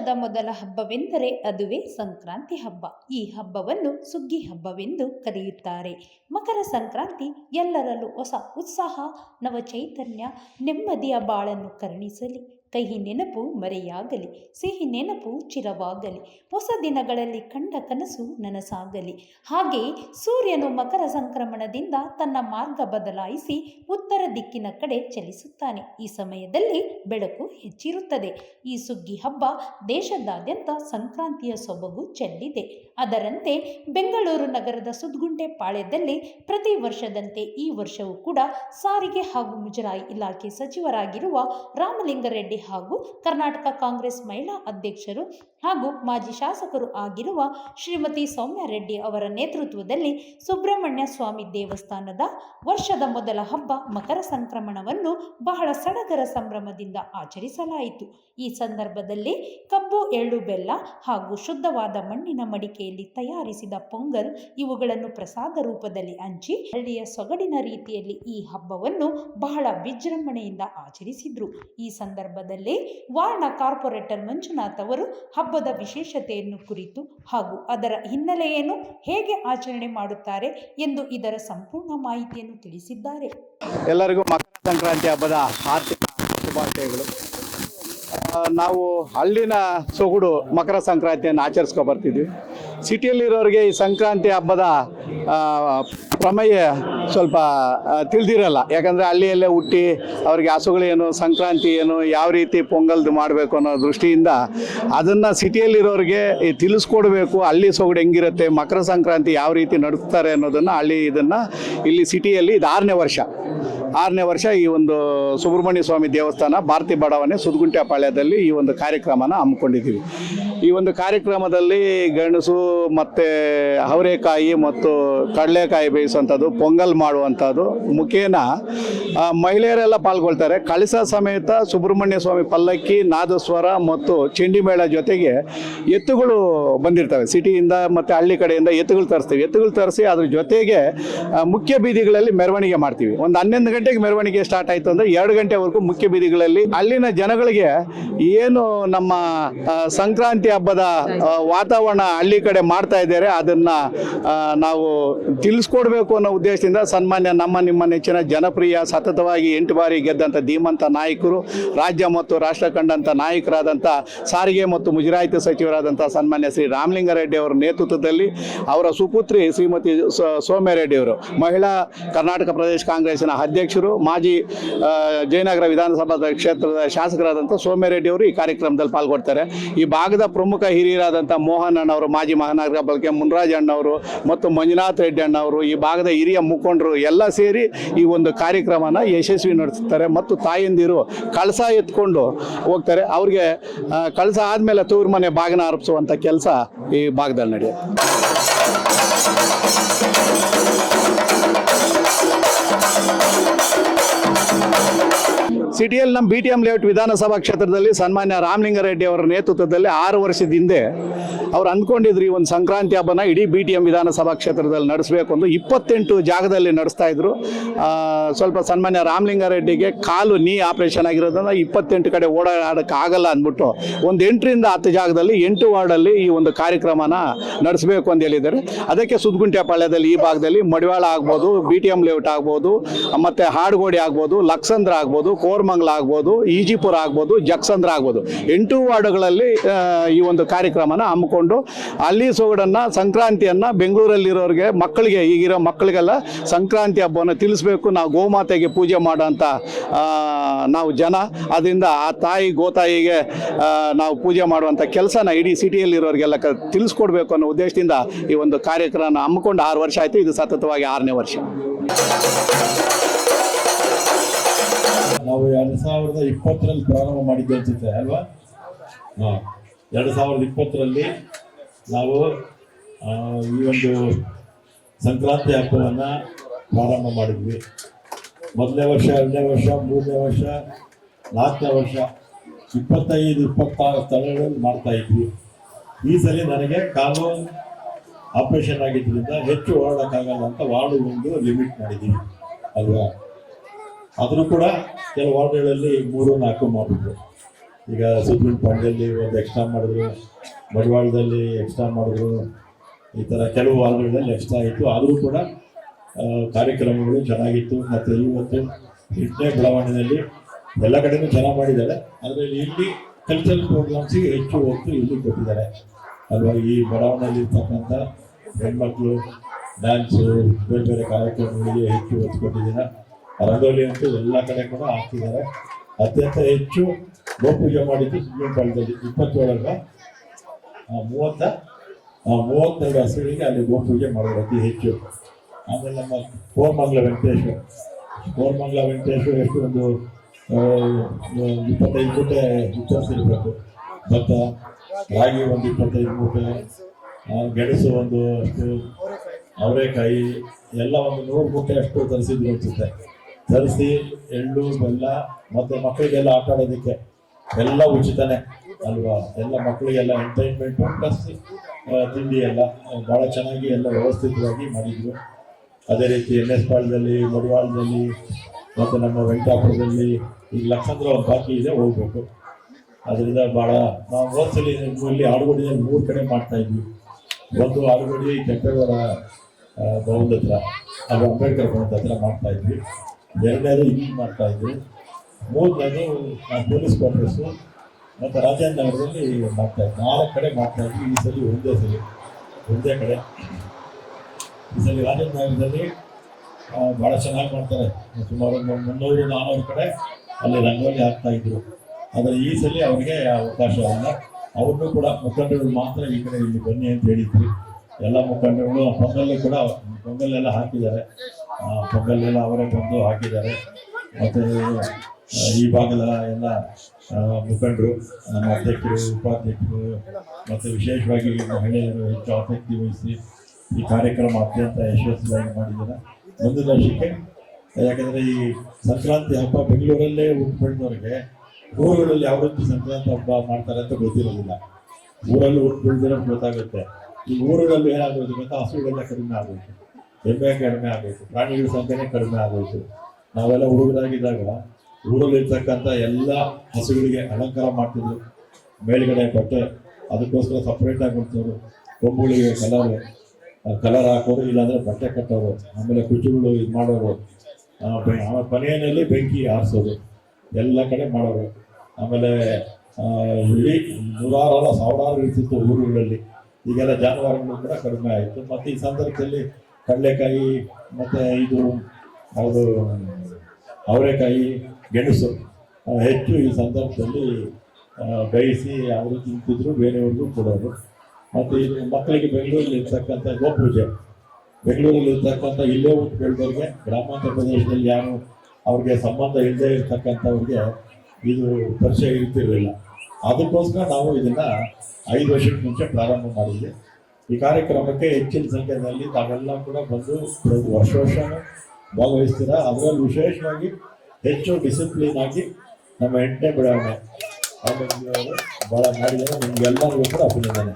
ವರ್ಷದ ಮೊದಲ ಹಬ್ಬವೆಂದರೆ ಅದುವೇ ಸಂಕ್ರಾಂತಿ ಹಬ್ಬ. ಈ ಹಬ್ಬವನ್ನು ಸುಗ್ಗಿ ಹಬ್ಬವೆಂದು ಕರೆಯುತ್ತಾರೆ. ಮಕರ ಸಂಕ್ರಾಂತಿ ಎಲ್ಲರಲ್ಲೂ ಹೊಸ ಉತ್ಸಾಹ, ನವಚೈತನ್ಯ, ನೆಮ್ಮದಿಯ ಬಾಳನ್ನು ಕರುಣಿಸಲಿ. ಕಹಿ ನೆನಪು ಮರೆಯಾಗಲಿ, ಸಿಹಿ ನೆನಪು ಚಿರವಾಗಲಿ. ಹೊಸ ದಿನಗಳಲ್ಲಿ ಕಂಡ ಕನಸು ನನಸಾಗಲಿ. ಹಾಗೆ ಸೂರ್ಯನು ಮಕರ ಸಂಕ್ರಮಣದಿಂದ ತನ್ನ ಮಾರ್ಗ ಬದಲಾಯಿಸಿ ಉತ್ತರ ದಿಕ್ಕಿನ ಕಡೆ ಚಲಿಸುತ್ತಾನೆ. ಈ ಸಮಯದಲ್ಲಿ ಬೆಳಕು ಹೆಚ್ಚಿರುತ್ತದೆ. ಈ ಸುಗ್ಗಿ ಹಬ್ಬ ದೇಶದಾದ್ಯಂತ ಸಂಕ್ರಾಂತಿಯ ಸೊಬಗು ಚೆಲ್ಲಿದೆ. ಅದರಂತೆ ಬೆಂಗಳೂರು ನಗರದ ಸುದ್ಗುಂಟೆ ಪಾಳ್ಯದಲ್ಲಿ ಪ್ರತಿ ವರ್ಷದಂತೆ ಈ ವರ್ಷವೂ ಕೂಡ ಸಾರಿಗೆ ಹಾಗೂ ಮುಜರಾಯಿ ಇಲಾಖೆ ಸಚಿವರಾಗಿರುವ ರಾಮಲಿಂಗರೆಡ್ಡಿ ಹಾಗೂ ಕರ್ನಾಟಕ ಕಾಂಗ್ರೆಸ್ ಮಹಿಳಾ ಅಧ್ಯಕ್ಷರು ಹಾಗೂ ಮಾಜಿ ಶಾಸಕರು ಆಗಿರುವ ಶ್ರೀಮತಿ ಸೌಮ್ಯ ರೆಡ್ಡಿ ಅವರ ನೇತೃತ್ವದಲ್ಲಿ ಸುಬ್ರಹ್ಮಣ್ಯ ಸ್ವಾಮಿ ದೇವಸ್ಥಾನದ ವರ್ಷದ ಮೊದಲ ಹಬ್ಬ ಮಕರ ಸಂಕ್ರಮಣವನ್ನು ಬಹಳ ಸಡಗರ ಸಂಭ್ರಮದಿಂದ ಆಚರಿಸಲಾಯಿತು. ಈ ಸಂದರ್ಭದಲ್ಲಿ ಕಬ್ಬು, ಎಳ್ಳು, ಬೆಲ್ಲ ಹಾಗೂ ಶುದ್ಧವಾದ ಮಣ್ಣಿನ ಮಡಿಕೆಯಲ್ಲಿ ತಯಾರಿಸಿದ ಪೊಂಗಲ್ ಇವುಗಳನ್ನು ಪ್ರಸಾದ ರೂಪದಲ್ಲಿ ಹಂಚಿ ಹಳ್ಳಿಯ ಸೊಗಡಿನ ರೀತಿಯಲ್ಲಿ ಈ ಹಬ್ಬವನ್ನು ಬಹಳ ವಿಜೃಂಭಣೆಯಿಂದ ಆಚರಿಸಿದ್ರು. ಈ ಸಂದರ್ಭದಲ್ಲಿ ವಾರ್ಣ ಕಾರ್ಪೊರೇಟರ್ ಮಂಜುನಾಥ್ ಅವರು ಹಬ್ಬದ ವಿಶೇಷತೆಯನ್ನು ಕುರಿತು ಹಾಗೂ ಅದರ ಹಿನ್ನೆಲೆಯನ್ನು ಹೇಗೆ ಆಚರಣೆ ಮಾಡುತ್ತಾರೆ ಎಂದು ಇದರ ಸಂಪೂರ್ಣ ಮಾಹಿತಿಯನ್ನು ತಿಳಿಸಿದ್ದಾರೆ. ಎಲ್ಲರಿಗೂ ಮಕರ ಸಂಕ್ರಾಂತಿ ಹಬ್ಬದ ಆರ್ಥಿಕ ಶುಭಾಶಯಗಳು. ನಾವು ಹಳ್ಳಿನ ಸೊಗುಡು ಮಕರ ಸಂಕ್ರಾಂತಿಯನ್ನು ಆಚರಿಸ್ಕೊ ಬರ್ತಿದ್ವಿ. ಸಿಟಿಯಲ್ಲಿರೋರಿಗೆ ಈ ಸಂಕ್ರಾಂತಿ ಹಬ್ಬದ ಪ್ರಮೇಯ ಸ್ವಲ್ಪ ತಿಳಿದಿರಲ್ಲ. ಯಾಕಂದರೆ ಹಳ್ಳಿಯಲ್ಲೇ ಹುಟ್ಟಿ ಅವ್ರಿಗೆ ಹಸುಗಳೇನು ಸಂಕ್ರಾಂತಿ ಏನು, ಯಾವ ರೀತಿ ಪೊಂಗಲ್ದು ಮಾಡಬೇಕು ಅನ್ನೋ ದೃಷ್ಟಿಯಿಂದ ಅದನ್ನು ಸಿಟಿಯಲ್ಲಿರೋರಿಗೆ ತಿಳಿಸ್ಕೊಡ್ಬೇಕು ಹಳ್ಳಿ ಸೊಗಡು ಹೆಂಗಿರುತ್ತೆ, ಮಕರ ಸಂಕ್ರಾಂತಿ ಯಾವ ರೀತಿ ನಡೆಸ್ತಾರೆ ಅನ್ನೋದನ್ನು ಹಳ್ಳಿ ಇದನ್ನು ಇಲ್ಲಿ ಸಿಟಿಯಲ್ಲಿ ಇದು ಆರನೇ ವರ್ಷ. ಆರನೇ ವರ್ಷ ಈ ಒಂದು ಸುಬ್ರಹ್ಮಣ್ಯ ಸ್ವಾಮಿ ದೇವಸ್ಥಾನ ಭಾರತಿ ಬಡಾವಣೆ ಸುದ್ಗುಂಟೆ ಪಾಳ್ಯದಲ್ಲಿ ಈ ಒಂದು ಕಾರ್ಯಕ್ರಮನ ಹಮ್ಮಿಕೊಂಡಿದ್ದೀವಿ. ಈ ಒಂದು ಕಾರ್ಯಕ್ರಮದಲ್ಲಿ ಗಣಸು ಮತ್ತು ಅವರೆಕಾಯಿ ಮತ್ತು ಕಡಲೆಕಾಯಿ ಬೇಯಿಸುವಂಥದ್ದು, ಪೊಂಗಲ್ ಮಾಡುವಂಥದ್ದು, ಮುಖೇನ ಮಹಿಳೆಯರೆಲ್ಲ ಪಾಲ್ಗೊಳ್ತಾರೆ. ಕಳಸ ಸಮೇತ ಸುಬ್ರಹ್ಮಣ್ಯ ಸ್ವಾಮಿ ಪಲ್ಲಕ್ಕಿ, ನಾದಸ್ವರ ಮತ್ತು ಚಂಡಿಮೇಳ ಜೊತೆಗೆ ಎತ್ತುಗಳು ಬಂದಿರ್ತವೆ. ಸಿಟಿಯಿಂದ ಮತ್ತು ಹಳ್ಳಿ ಕಡೆಯಿಂದ ಎತ್ತುಗಳು ತರಿಸ್ತೀವಿ. ಎತ್ತುಗಳು ತರಿಸಿ ಅದ್ರ ಜೊತೆಗೆ ಮುಖ್ಯ ಬೀದಿಗಳಲ್ಲಿ ಮೆರವಣಿಗೆ ಮಾಡ್ತೀವಿ. ಒಂದು ಹನ್ನೊಂದು ಗಂಟೆಗೆ ಮೆರವಣಿಗೆ ಸ್ಟಾರ್ಟ್ ಆಯಿತು ಅಂದರೆ ಎರಡು ಗಂಟೆವರೆಗೂ ಮುಖ್ಯ ಬೀದಿಗಳಲ್ಲಿ ಅಲ್ಲಿನ ಜನಗಳಿಗೆ ಏನು ನಮ್ಮ ಸಂಕ್ರಾಂತಿ ಹಬ್ಬದ ವಾತಾವರಣ ಹಳ್ಳಿ ಕಡೆ ಮಾಡ್ತಾ ಇದ್ದಾರೆ, ಅದನ್ನು ನಾವು ತಿಳಿಸ್ಕೊಡ್ಬೇಕು ಅನ್ನೋ ಉದ್ದೇಶದಿಂದ ಸನ್ಮಾನ್ಯ ನಮ್ಮ ನಿಮ್ಮ ನೆಚ್ಚಿನ ಜನಪ್ರಿಯ, ಸತತವಾಗಿ ಎಂಟು ಬಾರಿ ಗೆದ್ದಂಥ ಧೀಮಂತ ನಾಯಕರು, ರಾಜ್ಯ ಮತ್ತು ರಾಷ್ಟ್ರ ಕಂಡಂಥ ನಾಯಕರಾದಂಥ ಸಾರಿಗೆ ಮತ್ತು ಮುಜರಾಯಿತಿ ಸಚಿವರಾದಂಥ ಸನ್ಮಾನ್ಯ ಶ್ರೀ ರಾಮಲಿಂಗಾರೆಡ್ಡಿ ಅವರ ನೇತೃತ್ವದಲ್ಲಿ ಅವರ ಸುಪುತ್ರಿ ಶ್ರೀಮತಿ ಸೋಮ್ಯ ಸೌಮ್ಯರೆಡ್ಡಿ ಅವರು, ಮಹಿಳಾ ಕರ್ನಾಟಕ ಪ್ರದೇಶ ಕಾಂಗ್ರೆಸ್ಸಿನ ಅಧ್ಯಕ್ಷರು ಮಾಜಿ ಜಯನಗರ ವಿಧಾನಸಭಾ ಕ್ಷೇತ್ರದ ಶಾಸಕರಾದಂಥ ಸೋಮ್ಯರೆಡ್ಡಿ ಅವರು ಈ ಕಾರ್ಯಕ್ರಮದಲ್ಲಿ ಪಾಲ್ಗೊಳ್ತಾರೆ. ಈ ಭಾಗದ ಪ್ರಮುಖ ಹಿರಿಯರಾದಂಥ ಮೋಹನ್ ಅಣ್ಣವರು, ಮಾಜಿ ಮಹಾನಗರ ಪಾಲಿಕೆ ಮುನ್ರಾಜ್ ಅಣ್ಣವರು ಮತ್ತು ಮಂಜುನಾಥ್ ರೆಡ್ಡಿ ಅಣ್ಣವರು, ಈ ಭಾಗದ ಹಿರಿಯ ಮುಖಂಡರು ಎಲ್ಲ ಸೇರಿ ಈ ಒಂದು ಕಾರ್ಯಕ್ರಮನ ಯಶಸ್ವಿ ನಡೆಸ್ತಾರೆ ಮತ್ತು ತಾಯಂದಿರು ಕಳಸ ಎತ್ಕೊಂಡು ಹೋಗ್ತಾರೆ. ಅವ್ರಿಗೆ ಕಳಸ ಆದಮೇಲೆ ತೂರು ಮನೆ ಬಾಗಿನ ಅರ್ಪಿಸುವಂಥ ಕೆಲಸ ಈ ಭಾಗದಲ್ಲಿ ನಡೆಯುತ್ತೆ. ಸಿಟಿಯಲ್ಲಿ ನಮ್ಮ ಬಿ ಟಿ ಎಂ ಲೇಔಟ್ ವಿಧಾನಸಭಾ ಕ್ಷೇತ್ರದಲ್ಲಿ ಸನ್ಮಾನ್ಯ ರಾಮಲಿಂಗಾರೆಡ್ಡಿ ಅವರ ನೇತೃತ್ವದಲ್ಲಿ ಆರು ವರ್ಷದ ಹಿಂದೆ ಅವ್ರು ಅಂದ್ಕೊಂಡಿದ್ರು ಈ ಒಂದು ಸಂಕ್ರಾಂತಿ ಹಬ್ಬನ ಇಡೀ ಬಿ ಟಿ ಎಂ ವಿಧಾನಸಭಾ ಕ್ಷೇತ್ರದಲ್ಲಿ ನಡೆಸಬೇಕು ಅಂತ ಇಪ್ಪತ್ತೆಂಟು ಜಾಗದಲ್ಲಿ ನಡೆಸ್ತಾ ಇದ್ರು. ಸ್ವಲ್ಪ ಸನ್ಮಾನ್ಯ ರಾಮಲಿಂಗಾರೆಡ್ಡಿಗೆ ಕಾಲು ನೀ ಆಪರೇಷನ್ ಆಗಿರೋದ್ರಿಂದ ಇಪ್ಪತ್ತೆಂಟು ಕಡೆ ಓಡಾಡೋಕ್ಕೆ ಆಗಲ್ಲ ಅಂದ್ಬಿಟ್ಟು ಒಂದು ಎಂಟರಿಂದ ಹತ್ತು ಜಾಗದಲ್ಲಿ ಎಂಟು ವಾರ್ಡಲ್ಲಿ ಈ ಒಂದು ಕಾರ್ಯಕ್ರಮನ ನಡೆಸಬೇಕು ಅಂತ ಹೇಳಿದ್ದಾರೆ. ಅದಕ್ಕೆ ಸುದ್ಗುಂಟೆ ಪಾಳ್ಯದಲ್ಲಿ ಈ ಭಾಗದಲ್ಲಿ ಮಡಿವಾಳ ಆಗ್ಬೋದು ಬಿ ಟಿ ಎಂ ಲೇಔಟ್ ಆಗ್ಬೋದು, ಮತ್ತು ಹಾಡುಗೋಡಿ ಆಗ್ಬೋದು ಲಕ್ಸಂದ್ರ ಆಗ್ಬೋದು ಕೋರ್ಮಂಗ್ಲ ಆಗ್ಬೋದು, ಈಜಿಪುರ ಆಗ್ಬೋದು, ಜಕ್ಸಂದ್ರ ಆಗ್ಬೋದು. ಎಂಟು ವಾರ್ಡ್ಗಳಲ್ಲಿ ಈ ಒಂದು ಕಾರ್ಯಕ್ರಮನ ಹಮ್ಮಿಕೊಂಡು ಅಲ್ಲಿ ಸೊಗಡನ್ನು, ಸಂಕ್ರಾಂತಿಯನ್ನು ಬೆಂಗಳೂರಲ್ಲಿರೋರಿಗೆ, ಮಕ್ಕಳಿಗೆ, ಈಗಿರೋ ಮಕ್ಕಳಿಗೆಲ್ಲ ಸಂಕ್ರಾಂತಿ ಹಬ್ಬವನ್ನು ತಿಳಿಸ್ಬೇಕು. ನಾವು ಗೋಮಾತೆಗೆ ಪೂಜೆ ಮಾಡೋಂಥ ನಾವು ಜನ. ಅದರಿಂದ ಆ ತಾಯಿ, ಗೋತಾಯಿಗೆ ನಾವು ಪೂಜೆ ಮಾಡುವಂಥ ಕೆಲಸನ ಇಡೀ ಸಿಟಿಯಲ್ಲಿರೋರಿಗೆಲ್ಲ ಕ, ತಿಳಿಸ್ಕೊಡ್ಬೇಕು ಅನ್ನೋ ಉದ್ದೇಶದಿಂದ ಈ ಒಂದು ಕಾರ್ಯಕ್ರಮ ಹಮ್ಮಿಕೊಂಡು ಆರು ವರ್ಷ ಆಯಿತು. ಇದು ಸತತವಾಗಿ ಆರನೇ ವರ್ಷ. ನಾವು ಎರಡು ಸಾವಿರದ ಇಪ್ಪತ್ತರಲ್ಲಿ ಪ್ರಾರಂಭ ಮಾಡಿದ್ದೆ ಅನ್ಸುತ್ತೆ ಅಲ್ವಾ? ಹಾಂ, ಎರಡು ಸಾವಿರದ ಇಪ್ಪತ್ತರಲ್ಲಿ ನಾವು ಈ ಒಂದು ಸಂಕ್ರಾಂತಿ ಹಬ್ಬವನ್ನು ಪ್ರಾರಂಭ ಮಾಡಿದ್ವಿ. ಮೊದಲನೇ ವರ್ಷ, ಎರಡನೇ ವರ್ಷ, ಮೂರನೇ ವರ್ಷ, ನಾಲ್ಕನೇ ವರ್ಷ, ಇಪ್ಪತ್ತೈದು, ಇಪ್ಪತ್ತಾರು ಸ್ಥಳಗಳಲ್ಲಿ ಮಾಡ್ತಾ ಇದ್ವಿ. ಈ ಸಲ ನನಗೆ ಕಾಲು ಆಪರೇಷನ್ ಆಗಿದ್ದರಿಂದ ಹೆಚ್ಚು ಓಡಾಡೋಕ್ಕಾಗಲ್ಲ ಅಂತ ವಾರ್ಡ್ ಒಂದು ಲಿಮಿಟ್ ಮಾಡಿದ್ದೀವಿ, ಅಲ್ವಾ? ಆದರೂ ಕೂಡ ಕೆಲವು ವಾರ್ಡ್ಗಳಲ್ಲಿ ಮೂರು, ನಾಲ್ಕು ಮಾಡಿದ್ರು ಈಗ ಸುಪ್ರೀಂ ಪಾಳ್ಯದಲ್ಲಿ ಒಂದು ಎಕ್ಸ್ಟ್ರಾ ಮಾಡಿದ್ರು, ಬಡವಾಳದಲ್ಲಿ ಎಕ್ಸ್ಟ್ರಾ ಮಾಡಿದ್ರು, ಈ ಥರ ಕೆಲವು ವಾರ್ಡ್ಗಳಲ್ಲಿ ಎಕ್ಸ್ಟ್ರಾ ಆಯಿತು ಆದರೂ ಕೂಡ ಕಾರ್ಯಕ್ರಮಗಳು ಚೆನ್ನಾಗಿತ್ತು. ಮತ್ತು ಇವತ್ತು ಎಂಟನೇ ಬೆಳವಣಿಗೆಯಲ್ಲಿ ಎಲ್ಲ ಕಡೆನೂ ಚೆನ್ನಾಗಿ ಮಾಡಿದ್ದಾರೆ. ಆದರೆ ಇಲ್ಲಿ ಕಲ್ಚರಲ್ ಪ್ರೋಗ್ರಾಮ್ಸಿಗೆ ಹೆಚ್ಚು ಒತ್ತು ಇಲ್ಲಿ ಕೊಟ್ಟಿದ್ದಾರೆ. ಅಲ್ವಾ? ಈ ಬಡಾವಣೆಯಲ್ಲಿ ಇರ್ತಕ್ಕಂಥ ಹೆಣ್ಮಕ್ಳು ಡ್ಯಾನ್ಸು ಬೇರೆ ಬೇರೆ ಕಾರ್ಯಕ್ರಮಗಳಿಗೆ ಹೆಚ್ಚು ಒತ್ತು ಕೊಟ್ಟಿದ್ದಾರೆ? ರಂಗೋಲಿ ಅಂತೂ ಎಲ್ಲ ಕಡೆ ಕೂಡ ಹಾಕ್ತಿದ್ದಾರೆ ಅತ್ಯಂತ ಹೆಚ್ಚು ಗೋಪೂಜೆ ಮಾಡಿದ್ದು ಇಪ್ಪತ್ತೇಳರ ಆ, ಮೂವತ್ತ? ಮೂವತ್ತೆರಡು ಹಸುಗಳಿಗೆ ಅಲ್ಲಿ ಗೋಪೂಜೆ ಮಾಡೋದು ಅತಿ ಹೆಚ್ಚು. ಆಮೇಲೆ ನಮ್ಮ ಕೋರ್ಮಂಗ್ಲ ವೆಂಕಟೇಶ್ವರ. ಕೋರ್ಮಂಗ್ಲ ವೆಂಕಟೇಶ್ವರ ಎಷ್ಟು ಒಂದು ಇಪ್ಪತ್ತೈದು ಮೂಟೆ ವಿತರಿಸಿರ್ಬೇಕು ಭತ್ತ ರಾಗಿ ಒಂದು ಇಪ್ಪತ್ತೈದು ಮೂಟೆ ಗೆಣಸು ಒಂದು ಅಷ್ಟು ಅವರೆಕಾಯಿ ಎಲ್ಲ ಒಂದು ನೂರು ಮೂಟೆ ಅಷ್ಟು ತರಿಸಿದ್ರು ಅನ್ಸುತ್ತೆ. ತರಿಸಿ ಎಳ್ಳು, ಬೆಲ್ಲ ಮತ್ತೆ ಮಕ್ಕಳಿಗೆಲ್ಲ ಆಟ ಆಡೋದಕ್ಕೆ ಎಲ್ಲ ಉಚಿತನೇ ಅಲ್ವಾ? ಎಲ್ಲ ಮಕ್ಕಳಿಗೆಲ್ಲ ಎಂಟರ್ಟೈನ್ಮೆಂಟು ಪ್ಲಸ್ ತಿಂಡಿ ಎಲ್ಲ ಭಾಳ ಚೆನ್ನಾಗಿ ಎಲ್ಲ ವ್ಯವಸ್ಥಿತವಾಗಿ ಮಾಡಿದ್ರು. ಅದೇ ರೀತಿ ಎನ್ ಎಸ್ ಪಾಳ್ಯದಲ್ಲಿ ಮಡಿವಾಳದಲ್ಲಿ ಮತ್ತು ನಮ್ಮ ವೆಂಕಟಾಪುರದಲ್ಲಿ ಈಗ ಲಕ್ಷಾಂತರ ಒಂದು ಬಾಕಿ ಇದೆ, ಹೋಗ್ಬೇಕು. ಅದರಿಂದ ಭಾಳ ನಾವು ಹೋದ್ಸಲಿ ಇಲ್ಲಿ ಆಡುಗೋಡಿಯಲ್ಲಿ ಮೂರು ಕಡೆ ಮಾಡ್ತಾ ಇದ್ವಿ. ಒಂದು ಆಡುಗೋಡಿ ಕೆಂಪೇಗೌಡ ಭವನದ ಹತ್ರ ಅದು ಅಂಬೇಡ್ಕರ್ ಭವನದ ಹತ್ರ ಮಾಡ್ತಾ ಇದ್ವಿ. ಎರಡನೇದು ಮಾಡ್ತಾ ಇದ್ವಿ ಮೂರನೇದು ಪೊಲೀಸ್ ಕ್ವಾರ್ಟರ್ಸು ಮತ್ತು ರಾಜೇಂದ್ರನಗರದಲ್ಲಿ ಮಾಡ್ತಾ ಇದ್ವಿ ನಾಲ್ಕು ಕಡೆ ಮಾಡ್ತಾ ಇದ್ವಿ ಈ ಸಲ ಒಂದೇ ಸಲ, ಒಂದೇ ಕಡೆ. ಈ ಸಲ ರಾಜೇಂದ್ರನಗರದಲ್ಲಿ ಭಾಳ ಚೆನ್ನಾಗಿ ಮಾಡ್ತಾರೆ. ಸುಮಾರು ಮುನ್ನೂರು ನಾನ್ನೂರು ಕಡೆ ಅಲ್ಲಿ ರಂಗೋಲಿ ಹಾಕ್ತಾ ಇದ್ರು. ಆದರೆ ಈ ಸಲ ಅವರಿಗೆ ಅವಕಾಶ ಇಲ್ಲ. ಅವ್ರನ್ನೂ ಕೂಡ ಮುಖಂಡರು ಮಾತ್ರ ಈ ಕಡೆ ಇಲ್ಲಿ ಬನ್ನಿ ಅಂತ ಹೇಳಿದ್ವಿ ಎಲ್ಲ ಮುಖಂಡರುಗಳು ಪೊಂಗಲ್ ಕೂಡ ಪೊಂಗಲ್ಲೆಲ್ಲ ಹಾಕಿದ್ದಾರೆ. ಆ, ಪೊಂಗಲ್ ಎಲ್ಲ ಅವರೇ ಬಂದು ಹಾಕಿದ್ದಾರೆ. ಮತ್ತು ಈ ಭಾಗದ ಎಲ್ಲ ಮುಖಂಡರು ನಮ್ಮ ಅಧ್ಯಕ್ಷರು ಉಪಾಧ್ಯಕ್ಷರು ಮತ್ತು ವಿಶೇಷವಾಗಿ ಮಹಿಳೆಯರು ಹೆಚ್ಚು ಆಸಕ್ತಿ ವಹಿಸಿ ಈ ಕಾರ್ಯಕ್ರಮ ಅತ್ಯಂತ ಯಶಸ್ವಿಯಾಗಿ ಮಾಡಿದ್ದಾರೆ. ಒಂದು ವರ್ಷಕ್ಕೆ ಯಾಕಂದರೆ ಈ ಸಂಕ್ರಾಂತಿ ಹಬ್ಬ ಬೆಂಗಳೂರಲ್ಲೇ ಉಟ್ಕೊಂಡವ್ರಿಗೆ ಊರುಗಳಲ್ಲಿ ಯಾವ ರೀತಿ ಸಂಕ್ರಾಂತಿ ಹಬ್ಬ ಮಾಡ್ತಾರೆ ಅಂತ ಗೊತ್ತಿರೋದಿಲ್ಲ. ಊರಲ್ಲಿ ಹುಟ್ಟು ಗೊತ್ತಾಗುತ್ತೆ. ಈ ಊರುಗಳಲ್ಲಿ ಏನಾಗೋದು ಗೊತ್ತಾ? ಹಸುಗಳೆಲ್ಲ ಕಡಿಮೆ ಆಗೋಯ್ತು ಎಮ್ಮೆ ಕಡಿಮೆ ಆಗೋಯ್ತು, ಪ್ರಾಣಿಗಳ ಸಂಖ್ಯೆನೇ ಕಡಿಮೆ ಆಗೋಯ್ತು. ನಾವೆಲ್ಲ ಹುಡುಗರಾಗಿದ್ದಾಗ ಊರಲ್ಲಿ ಇರ್ತಕ್ಕಂಥ ಎಲ್ಲ ಹಸುಗಳಿಗೆ ಅಲಂಕಾರ ಮಾಡ್ತಿದ್ರು. ಮೇಲ್ಗಡೆ ಬಟ್ಟೆ, ಅದಕ್ಕೋಸ್ಕರ ಸಪ್ರೇಟಾಗಿ ಕೊಡ್ತವ್ರು ಕೊಂಬುಗಳಿಗೆ ಕಲರ್ ಕಲರ್ ಹಾಕೋರು, ಇಲ್ಲಾಂದ್ರೆ ಬಟ್ಟೆ ಕಟ್ಟೋರು, ಆಮೇಲೆ ಕುಚ್ಚುಗಳು ಇದು ಮಾಡೋರು. ಆಮೇಲೆ ಮನೆಯಲ್ಲಿ ಬೆಂಕಿ ಆರಿಸೋದು ಎಲ್ಲ ಕಡೆ ಮಾಡೋರು. ಆಮೇಲೆ ಇಡೀ ನೂರಾರು ಅಲ್ಲ ಸಾವಿರಾರು ಇರ್ತಿತ್ತು ಊರುಗಳಲ್ಲಿ. ಈಗೆಲ್ಲ ಜಾನುವಾರುಗಳು ಕೂಡ ಕಡಿಮೆ ಆಯಿತು. ಮತ್ತು ಈ ಸಂದರ್ಭದಲ್ಲಿ ಕಡಲೆಕಾಯಿ, ಮತ್ತು ಇದು, ಅದು, ಅವರೆಕಾಯಿ, ಗೆಣಸು ಹೆಚ್ಚು ಈ ಸಂದರ್ಭದಲ್ಲಿ ಬೇಯಿಸಿ ಅವರು ತಿಂತಿದ್ರು, ಬೇರೆಯವ್ರಿಗೂ ಕೊಡೋರು. ಮತ್ತು ಇದು ಮಕ್ಕಳಿಗೆ ಬೆಂಗಳೂರಲ್ಲಿ ಇರ್ತಕ್ಕಂಥ ಗೋಪೂಜೆ. ಬೆಂಗಳೂರಲ್ಲಿ ಇರ್ತಕ್ಕಂಥ ಇಲ್ಲೇ ಬೆಳೆದವ್ರಿಗೆ, ಗ್ರಾಮಾಂತರ ಪ್ರದೇಶದಲ್ಲಿ ಯಾರು ಅವ್ರಿಗೆ ಸಂಬಂಧ ಇಲ್ಲದೆ ಇರ್ತಕ್ಕಂಥವ್ರಿಗೆ ಇದು ಪರಿಚಯ ಇರ್ತಿರಲಿಲ್ಲ. ಅದಕ್ಕೋಸ್ಕರ ನಾವು ಇದನ್ನು ಐದು ವರ್ಷಕ್ಕೆ ಮುಂಚೆ ಪ್ರಾರಂಭ ಮಾಡಿದ್ವಿ. ಈ ಕಾರ್ಯಕ್ರಮಕ್ಕೆ ಹೆಚ್ಚಿನ ಸಂಖ್ಯೆಯಲ್ಲಿ ತಾವೆಲ್ಲ ಕೂಡ ಬಂದು ಪ್ರತಿ ವರ್ಷ ವರ್ಷನೂ ಭಾಗವಹಿಸ್ತೀರಾ? ಅದರಲ್ಲಿ ವಿಶೇಷವಾಗಿ ಹೆಚ್ಚು ಡಿಸಿಪ್ಲಿನ್ ಆಗಿ ನಮ್ಮ ಎಂಟನೇ ಬಿಡಾವಣೆ ಭಾಳ ಮಾಡಿದ್ದಾರೆ. ನಿಮ್ಗೆಲ್ಲರಿಗೂ ಕೂಡ ಅಭಿನಂದನೆ.